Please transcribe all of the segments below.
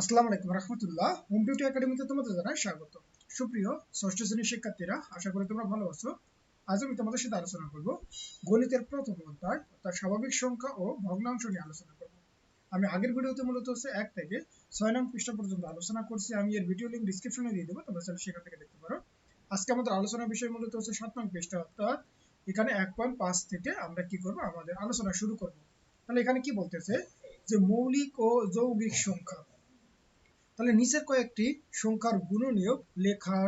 আসসালামু আলাইকুম রহমতুল্লাহ। Home beauty একাডেমিতে তোমাদের জানাই স্বাগত। সুপ্রিয় ষষ্ঠ শ্রেণির শিক্ষার্থীরা, আশা করি তোমরা ভালো আছো। আজ আমি তোমাদের সাথে আলোচনা করব গণিতের প্রথম অধ্যায়, অর্থাৎ স্বাভাবিক সংখ্যা ও ভগ্নাংশ নিয়ে আলোচনা করব। আমি আগের ভিডিওতে মূলত হচ্ছে এক থেকে ছয় নং পৃষ্ঠা পর্যন্ত আলোচনা করছি। আমি এর ভিডিও লিঙ্ক ডিসক্রিপশনে দিয়ে দেবো, তোমরা চাইলে সেখান থেকে দেখতে পারো। আজকে আমাদের আলোচনার বিষয় মূলত হচ্ছে সাত নং পৃষ্ঠা, অর্থাৎ এখানে এক পয়েন্ট পাঁচ থেকে আমরা কি করব? আমাদের আলোচনা শুরু করব। তাহলে এখানে কি বলতেছে? যে মৌলিক ও যৌগিক সংখ্যা। তাহলে নিচের কয়েকটি সংখ্যার গুণনীয়ক লেখা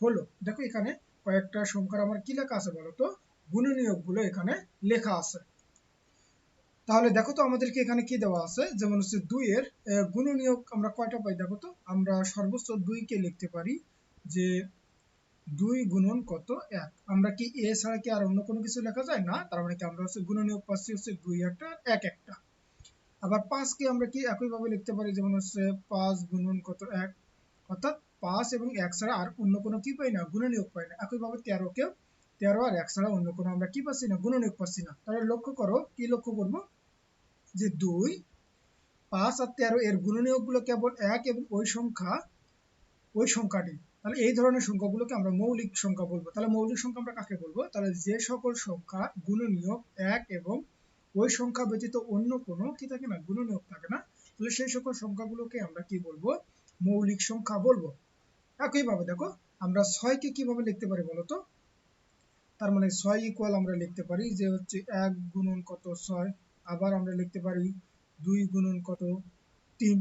হলো। দেখো এখানে কয়েকটা সংখ্যার আমার কি লেখা আছে বলতো গুণনীয়কগুলো এখানে লেখা আছে। তাহলে দেখো তো আমাদেরকে এখানে কি দেওয়া আছে? যেমন হচ্ছে দুই এর গুণনীয়ক আমরা কয়টা পাই দেখো তো? আমরা সর্বোচ্চ দুই কে লিখতে পারি যে দুই গুণন কত? এক। আমরা কি এ ছাড়া কি আর অন্য কোনো কিছু লেখা যায়? না, তার মানে কি আমরা হচ্ছে গুণনীয়ক পাচ্ছি হচ্ছে দুই একটা এক একটা। আবার পাঁচকে আমরা কি একইভাবে লিখতে পারি? যেমন হচ্ছে পাঁচ গুণন কত এক? অর্থাৎ পাঁচ এবং এক ছাড়া আর অন্য কোনো কি পাই না? গুণনীয়ক পাই না। একইভাবে তেরোকে তেরো আর এক ছাড়া অন্য কোনো আমরা কি পাচ্ছি না? গুণনীয়ক পাচ্ছি না। তাহলে লক্ষ্য করো, কি লক্ষ্য করব? যে দুই, পাঁচ আর তেরো এর গুণনীয়কগুলো কেবল এক এবং ওই সংখ্যা, ওই সংখ্যাটি। তাহলে এই ধরনের সংখ্যাগুলোকে আমরা মৌলিক সংখ্যা বলব। তাহলে মৌলিক সংখ্যা আমরা কাকে বলব? তাহলে যে সকল সংখ্যা গুণনীয়ক এক এবং ওই সংখ্যা ব্যতীত অন্য কোনো কি থাকে না? গুণনীয়ক থাকে না? তাহলে সেই সকল সংখ্যাগুলোকে আমরা কি বলব? মৌলিক সংখ্যা বলব। একইভাবে দেখো, আমরা ছয়কে কীভাবে লিখতে পারি বলতো তার মানে ছয় ইকুয়াল আমরা লিখতে পারি যে হচ্ছে এক গুণন কত ছয়? আবার আমরা লিখতে পারি দুই গুণন কত তিন।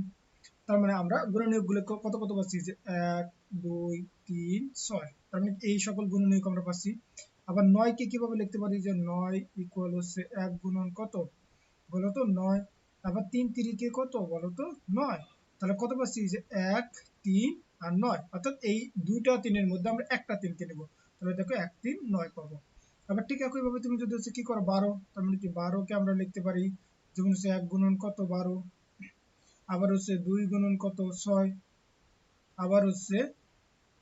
তার মানে আমরা গুণনীয়কগুলো কত কত পাচ্ছি? যে এক, দুই, তিন, ছয়। তার মানে এই সকল গুণনীয়ক আমরা পাচ্ছি। আবার নয়কে কীভাবে লিখতে পারি যে নয় ইকুয়াল হচ্ছে এক গুণন কত? বলতো নয়। আবার তিন তিরিকে কত? বলতো নয়। তাহলে কত পাচ্ছি? যে এক, তিন আর নয়। অর্থাৎ এই দুইটা তিনের মধ্যে আমরা একটা তিনকে নেব। তাহলে দেখো এক, তিন, নয় পাবো। আবার ঠিক একইভাবে তুমি যদি হচ্ছে কি করো? বারো। তার মানে কি? বারোকে আমরা লিখতে পারি। যেমন হচ্ছে এক গুণন কত? বারো। আবার হচ্ছে দুই গুণন কত? ছয়। আবার হচ্ছে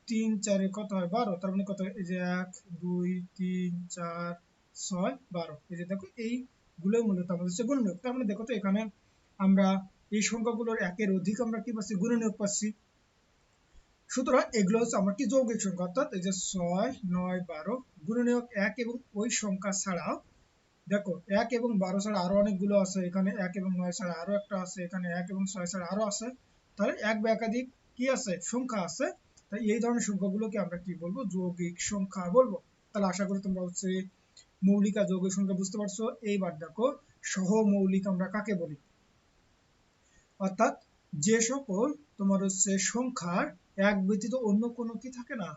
তিন, চারে কত হয়? বারো। তার মানে কত? এই যে এক, দুই, তিন, চার, ছয়, বারো। এই যে দেখো এই গুলোই মূলত আমাদের হচ্ছে গুণনীয়ক। তার মানে দেখো তো, এখানে আমরা এই সংখ্যাগুলোর একের অধিক আমরা কি পাচ্ছি? গুণনীয়ক পাচ্ছি। সুতরাং এগুলো হচ্ছে আমার কি যৌগিক সংখ্যা? অর্থাৎ এই যে ছয়, নয়, বারো, গুণনীয়ক এক এবং ওই সংখ্যা ছাড়াও দেখো, এক এবং বারো ছাড়া আরও অনেকগুলো আছে। এখানে এক এবং নয় ছাড়া আরও একটা আছে। এখানে এক এবং ছয় ছাড়া আরও আছে। তাহলে এক বা একাধিক কি আছে? সংখ্যা আছে। তাই এই ধরনের সংখ্যাগুলোকে আমরা কি বলব? যৌগিক সংখ্যা বলব? তাহলে আশা করি তোমরা হচ্ছে মৌলিক আর যৌগিক সংখ্যা বুঝতে পারছ। এইবার দেখো, সহমৌলিক আমরা কাকে বলি? অর্থাৎ যে সকল তোমার হচ্ছে সংখ্যার এক ব্যতীত অন্য কোনো কি থাকে না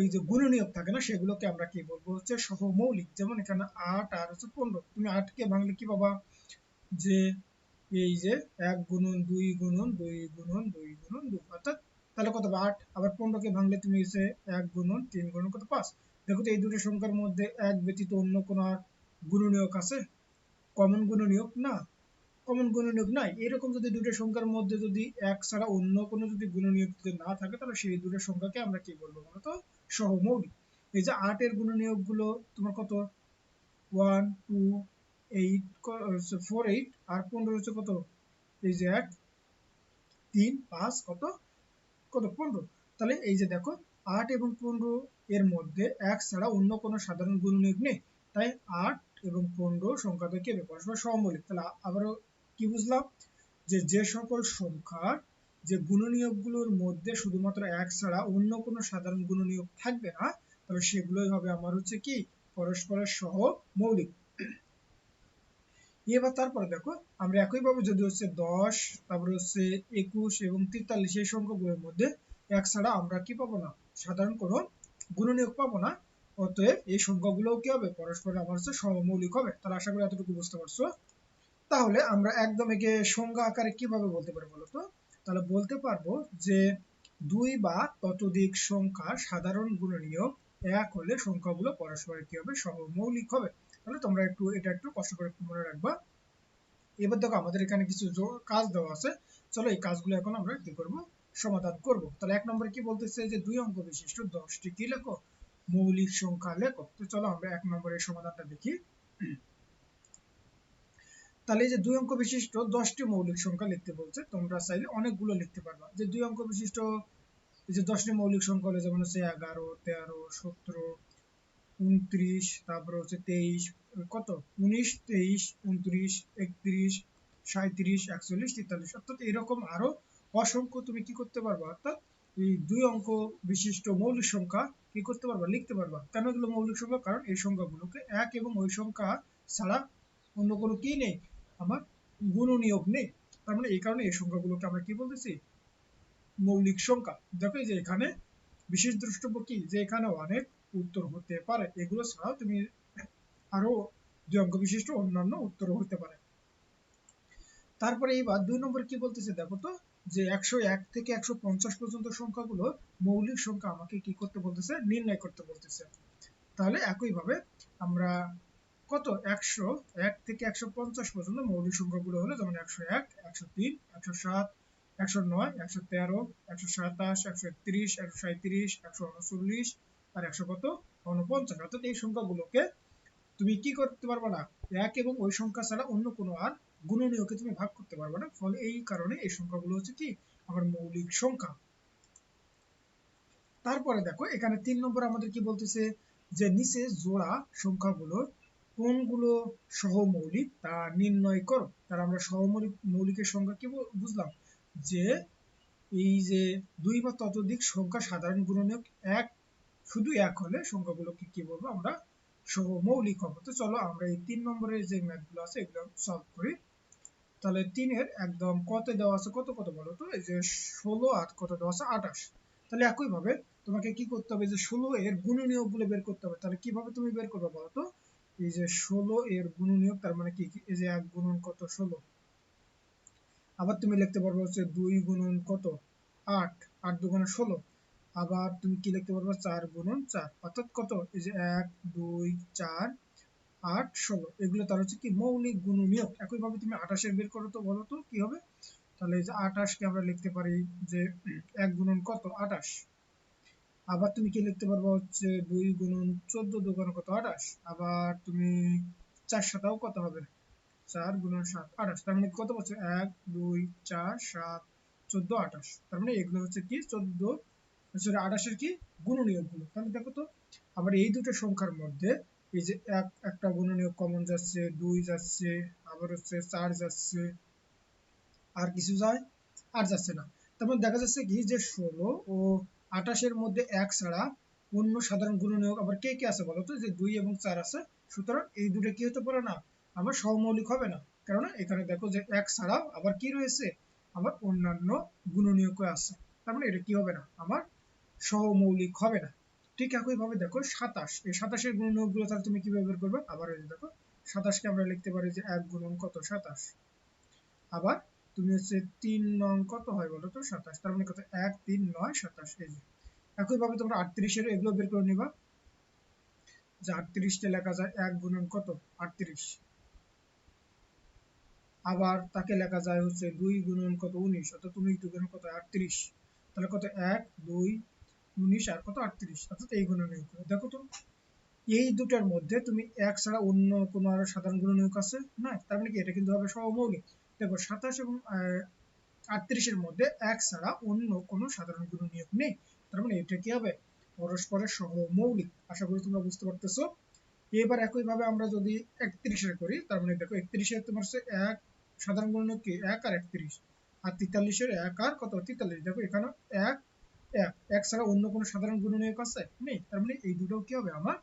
এই যে গুণনীয়ক থাকে না, সেগুলোকে আমরা কি বলব? হচ্ছে সহমৌলিক। যেমন এখানে আট আর হচ্ছে পনেরো। তুমি আটকে ভাঙলে কি পাবা? যে এই যে এক গুণন দুই গুণন দুই গুণন দুই গুণন দুই অর্থাৎ তাহলে কত আট। আবার পনেরোকে ভাঙলে তুমি এসে এক গুণন তিন গুণন কত? পাঁচ। দেখো তো এই দুটো সংখ্যার মধ্যে এক ব্যতীত অন্য কোন আর গুণনীয়ক আছে? কমন গুণনীয়ক না। কমন গুণনীয়ক নাই। এরকম যদি দুটো সংখ্যার মধ্যে যদি এক ছাড়া অন্য কোনো যদি গুণনীয়ক যদি না থাকে, তাহলে সেই দুটো সংখ্যাকে আমরা কি বলব বলতো সহমৌলিক। এই যে আটের গুণনীয়কগুলো তোমার কত? One two eight four eight আর পনেরো হচ্ছে কত? এই যে এক, তিন, পাঁচ, কত? কত? পনেরো। তাহলে এই যে দেখো, আট এবং পনেরো এর মধ্যে এক ছাড়া অন্য কোনো সাধারণ গুণনীয়ক নেই। তাই আট এবং পনেরো সংখ্যা থেকে পরস্পর সমমৌলিক। তাহলে আবারও কি বুঝলাম? যে যে সকল সংখ্যার যে গুণনীয়কগুলোর মধ্যে শুধুমাত্র এক ছাড়া অন্য কোনো সাধারণ গুণনীয়ক থাকবে না, তাহলে সেগুলোই হবে আমার হচ্ছে কি? পরস্পরের সহ মৌলিক এবার তারপরে দেখো, আমরা একইভাবে যদি হচ্ছে দশ, তারপরে হচ্ছে একুশ এবং তেতাল্লিশ এই সংখ্যাগুলোর মধ্যে এক ছাড়া আমরা কি পাবো না? সাধারণ কোনো গুণনীয়ক পাবো না। অতএব এই সংখ্যাগুলোও কি হবে? পরস্পর আমার হচ্ছে সমমৌলিক হবে। তাহলে আশা করি এতটুকু বুঝতে পারছ। তাহলে আমরা একদম একে সংজ্ঞা আকারে কীভাবে বলতে পারি বলতো তাহলে বলতে পারব যে দুই বা ততোধিক সংখ্যা সাধারণ গুণনীয়ক এক হলে সংখ্যাগুলো পরস্পরের কি হবে? সমমৌলিক হবে। তাহলে তোমরা একটু, এটা একটু কষ্ট করে মনে রাখবা। এবার দেখো, আমাদের এখানে কিছু কাজ দেওয়া আছে। চলো এই কাজগুলো এখন আমরা কি করব? সমাধান করব। তাহলে এক নম্বরে কি বলতেছে যে, দুই অঙ্ক বিশিষ্ট, দশটি কি লেখো? মৌলিক সংখ্যা লেখো। তো চলো আমরা এক নম্বরের সমাধানটা দেখি। তাহলে যে দুই অঙ্ক বিশিষ্ট, দশটি মৌলিক সংখ্যা লিখতে বলছে, তোমরা চাইলে অনেকগুলো লিখতে পারবা। যে দুই অঙ্ক বিশিষ্ট যে দশটি মৌলিক সংখ্যা হলো যেমন হচ্ছে এগারো, তেরো, সতেরো উনত্রিশ, তারপরে হচ্ছে তেইশ, কত? উনিশ, তেইশ, উনত্রিশ, একত্রিশ সাঁত্রিশ একচল্লিশ, তেতাল্লিশ। অর্থাৎ এরকম আরও অসংখ্য তুমি কি করতে পারবা? অর্থাৎ এই দুই অঙ্ক বিশিষ্ট মৌলিক সংখ্যা কি করতে পারবা? লিখতে পারবা। কেন এগুলো মৌলিক সংখ্যা? কারণ এই সংখ্যাগুলোকে এক এবং ওই সংখ্যা ছাড়া অন্য কোনো কি নেই? আমার গুণনীয়ক নেই। তার মানে এই কারণে এই সংখ্যাগুলোকে আমরা কি বলতেছি? মৌলিক সংখ্যা। দেখো যে এখানে বিশেষ দ্রষ্টব্য কি? যে এখানে অনেক উত্তর হতে পারে। এগুলো ছাড়াও তুমি আরও দুই অঙ্ক বিশিষ্ট অন্যান্য উত্তর হতে পারে। তারপরে এইবার দুই নম্বর কি বলতেছে দেখো তো, যে একশো এক থেকে একশো পঞ্চাশ পর্যন্ত সংখ্যাগুলো মৌলিক সংখ্যা আমাকে কি করতে বলতেছে? নির্ণয় করতে বলতেছে। তাহলে একইভাবে আমরা কত? একশো এক থেকে একশো পঞ্চাশ পর্যন্ত মৌলিক সংখ্যাগুলো হলো যেমন একশো এক, একশো তিন, একশো সাত, একশো নয়, একশো তেরো, একশো সাতাশ, একশো একত্রিশ, একশো সাঁত্রিশ একশো উনচল্লিশ আর একশো কত? উনপঞ্চাশ। অর্থাৎ এই সংখ্যাগুলোকে তুমি কি করতে পারবে না? এক এবং ওই সংখ্যা ছাড়া অন্য কোনো আর গুণনীয়কে তুমি ভাগ করতে পারবে না। ফলে এই কারণে এই সংখ্যাগুলো হচ্ছে কি? আমার মৌলিক সংখ্যা। তারপরে দেখো, এখানে তিন নম্বর আমাদের কি বলতেছে? যে নিচে জোড়া সংখ্যাগুলো কোনগুলো সহমৌলিক তা নির্ণয় করো। তার আমরা সহমৌলিক, মৌলিকের সংখ্যা কি বুঝলাম? যে এই যে দুই বা ততোধিক সংখ্যা সাধারণ গুণনীয়ক এক শুধু এক হলে সংখ্যাগুলোকে কি বলব আমরা সহমৌলিক হবে। তো চলো আমরা এই তিন নম্বরের যে ম্যাথগুলো আছে এগুলো সলভ করি। তাহলে তিনের একদম কত দেওয়া আছে কত কত বলো তো? এই যে ষোলো আর কত দেওয়া আছে আঠাশ। তাহলে একই ভাবে তোমাকে কি করতে হবে? যে ষোলো এর গুণনীয়কগুলো বের করতে হবে। তাহলে কীভাবে তুমি বের করবে বলো তো? এই যে ষোলো এর গুণনীয়ক তার মানে কি? এই যে এক গুণন কত? ষোলো। আবার তুমি লিখতে পারবে হচ্ছে দুই গুণন কত? আট। আট দুগুণে ষোলো। আবার তুমি কি লিখতে পারবে? চার গুণন চার। অর্থাৎ কত? এই যে এক, দুই, চার, আট, ষোলো। এগুলো তার হচ্ছে কি? মৌলিক গুণনীয়ক। একইভাবে তুমি আঠাশের বের করো তো, বলো তো, কি হবে? তাহলে এই যে আঠাশকে আমরা লিখতে পারি যে এক গুণন কত? আঠাশ। আবার তুমি কি লিখতে পারব হচ্ছে দুই গুণন চোদ্দ দুগুণ কত? আঠাশ। আবার তুমি চার সাতাও কত হবে? চার গুণন সাত, আঠাশ। তার মানে কত বলছে? এক, দুই, চার, সাত, চোদ্দ, আঠাশ। তার মানে এগুলো হচ্ছে কি? চোদ্দ সরি, আঠাশের কি? গুণনীয়কগুলো তাহলে দেখো তো, আবার এই দুটো সংখ্যার মধ্যে এই যে এক, একটা গুণনীয়ক কমন যাচ্ছে, দুই যাচ্ছে, আবার হচ্ছে চার যাচ্ছে, আর কিছু যায়, আর যাচ্ছে না। তারপর দেখা যাচ্ছে কি যে ষোলো ও আঠাশের মধ্যে এক ছাড়া অন্য সাধারণ গুণনীয়ক আবার কে কে আছে বলতো যে দুই এবং চার আছে, সুতরাং এই দুটো কি হতে পারে না? আমার সহমৌলিক হবে না। কেননা এখানে দেখো যে এক ছাড়াও আবার কি রয়েছে? আবার অন্যান্য গুণনীয়ক আছে। তার মানে এটা কি হবে না? আমার সহমৌলিক হবে না? ঠিক একইভাবে দেখো, সাতাশ। এই সাতাশের গুণনীয়কগুলো তাহলে তুমি কীভাবে বের করবে? আবার এই দেখো, সাতাশকে আমরা লিখতে পারি যে এক গুণন কত? সাতাশ। আবার তুমি হচ্ছে তিন নং কত হয় বলো তো? সাতাশ। তার মানে কত? এক, তিন, নয়, সাতাশ। এই যে। একইভাবে তোমরা আটত্রিশের এগুলো বের করে নিবা। যে আটত্রিশটা লেখা যায় এক গুণন কত? আটত্রিশ। আবার তাকে লেখা যায় হচ্ছে দুই গুণন কত? উনিশ। অর্থাৎ উনিশ দুগুণ কত? আটত্রিশ। তাহলে কত? এক, দুই উনিশ আর কত? আটত্রিশ। অর্থাৎ এই গুণনীয়ক। দেখো তো, এই দুটার মধ্যে তুমি এক ছাড়া অন্য কোনো আরও সাধারণ গুণনীয়ক আছে? না, তার মানে কি? এটা কিন্তু হবে সহমৌলিক দেখো, সাতাশ এবং আটত্রিশের মধ্যে এক ছাড়া অন্য কোনো সাধারণ গুণনীয়ক নেই। তার মানে এটা কি হবে? পরস্পরের সহমৌলিক আশা করি তোমরা বুঝতে পারতেছো। এবার একইভাবে আমরা যদি একত্রিশের করি, তার মানে দেখো, একত্রিশে তোমার হচ্ছে এক, সাধারণ গুণনীয়ক কি? এক আর একত্রিশ। আর তেতাল্লিশের এক আর কত? তেতাল্লিশ। দেখো এখানে এক এক ছাড়া অন্য কোনো সাধারণ গুণনীয়ক আছে? নেই। তার মানে এই দুটো কি হবে? আমার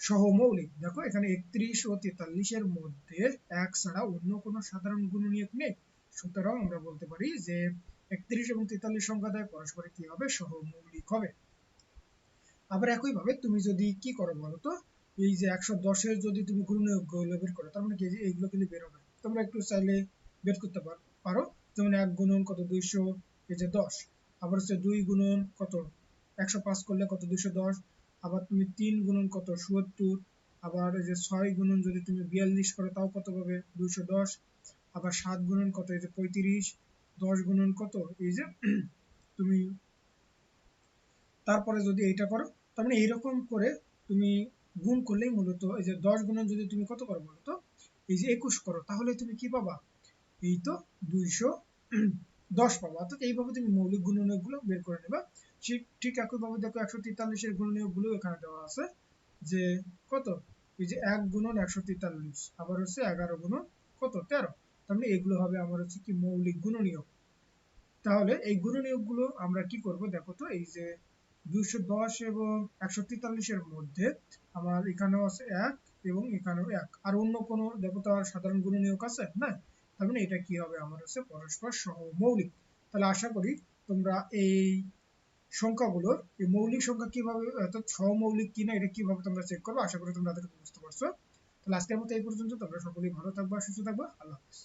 সহমৌলিক। দেখো, এখানে একত্রিশ ও তেতাল্লিশের মধ্যে এক ছাড়া অন্য কোনো সাধারণ গুণনীয়ক নেই। সুতরাং আমরা বলতে পারি যে একত্রিশ এবং তেতাল্লিশ সংখ্যা দ্বয় পরস্পরে কি হবে? সহমৌলিক হবে। আবার একইভাবে তুমি যদি কি করো বলো তো? এই যে একশো দশের যদি তুমি গুণনীয়কগুলো বের করো, তার মানে কি? এইগুলো কিন্তু বের হবে। তোমরা একটু চাইলে বের করতে পারো। যেমন এক গুণন কত? দুইশো, এই যে দশ। আবার হচ্ছে দুই গুণন কত? একশো পাঁচ করলে কত? দুইশো দশ। আবার তুমি তিন গুণন কত? সত্তর। আবার এই যে ছয় গুণন যদি তুমি বিয়াল্লিশ করো, তাও কত পাবে? দুইশো দশ। আবার সাত গুণন কত? এই যে পঁয়ত্রিশ। দশ গুণন কত? এই যে তুমি তারপরে যদি এইটা করো, তার মানে এইরকম করে তুমি গুণ করলেই মূলত এই যে দশ গুণন যদি তুমি কত করো বলো তো? এই যে একুশ করো, তাহলে তুমি কি পাবা? এই তো দুইশো দশ পাবো। অর্থাৎ এইভাবে তুমি মৌলিক গুণনীয়কগুলো বের করে নেবা। ঠিক একইভাবে দেখো একশো তেতাল্লিশের গুণনীয়কগুলো এখানে দেওয়া আছে যে কত? এই যে এক গুণন একশো তেতাল্লিশ, আবার হচ্ছে এগারো গুণন কত? তেরো। তার মানে এগুলো হবে আমার হচ্ছে কি মৌলিক গুণনীয়ক। তাহলে এই গুণনীয়কগুলো আমরা কি করব দেখো তো? এই যে দুইশো দশ এবং একশো তেতাল্লিশের মধ্যে আমার এখানেও আছে এক এবং এখানেও এক। আর অন্য কোনো, দেখো তো আর সাধারণ গুণনীয়ক আছে? না তার মানে এটা কি হবে? আমার হচ্ছে পরস্পর সহমৌলিক তাহলে আশা করি তোমরা এই সংখ্যাগুলোর এই মৌলিক সংখ্যা কীভাবে, অর্থাৎ সহমৌলিক কিনা, এটা কীভাবে তোমরা চেক করবে, আশা করি তোমরা বুঝতে পারছ। তাহলে আজকের মতো এই পর্যন্ত। তোমরা সকলেই ভালো থাকবা, সুস্থ থাকবা। আল্লাহ হাফিজ।